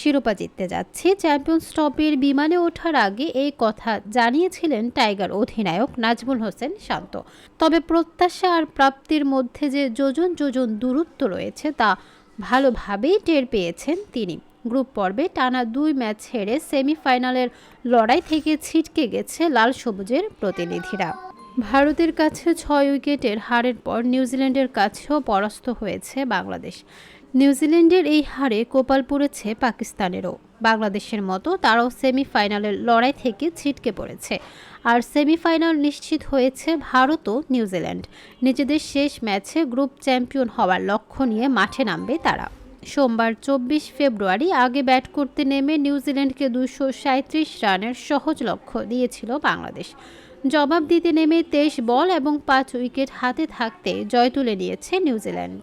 শিরোপা জিততে যাচ্ছে। চ্যাম্পিয়ন্স ট্রফির বিমানে ওঠার আগে এই কথা জানিয়েছিলেন টাইগার অধিনায়ক নাজমুল হোসেন শান্ত। তবে প্রত্যাশা আর প্রাপ্তির মধ্যে যে যোজন যোজন দূরত্ব রয়েছে তা ভালোভাবেই টের পেয়েছেন তিনি। গ্রুপ পর্বে টানা দুই ম্যাচ হেরে সেমিফাইনালের লড়াই থেকে ছিটকে গেছে লাল সবুজের প্রতিনিধিরা। ভারতের কাছে ছয় উইকেটের হারের পর নিউজিল্যান্ডের কাছেও পরাস্ত হয়েছে বাংলাদেশ। নিউজিল্যান্ডের এই হারে কোপাল পড়েছে পাকিস্তানেরও। বাংলাদেশের মতো তারাও সেমিফাইনালের লড়াই থেকে ছিটকে পড়েছে। আর সেমিফাইনাল নিশ্চিত হয়েছে ভারত ও নিউজিল্যান্ড। নিজেদের শেষ ম্যাচে গ্রুপ চ্যাম্পিয়ন হওয়ার লক্ষ্য নিয়ে মাঠে নামবে তারা। সোমবার চব্বিশ ফেব্রুয়ারি আগে ব্যাট করতে নেমে নিউজিল্যান্ডকে দুশো রানের সহজ লক্ষ্য দিয়েছিল বাংলাদেশ। জবাব দিতে নেমে তেইশ বল এবং পাঁচ উইকেট হাতে থাকতে জয় তুলে নিয়েছে নিউজিল্যান্ড।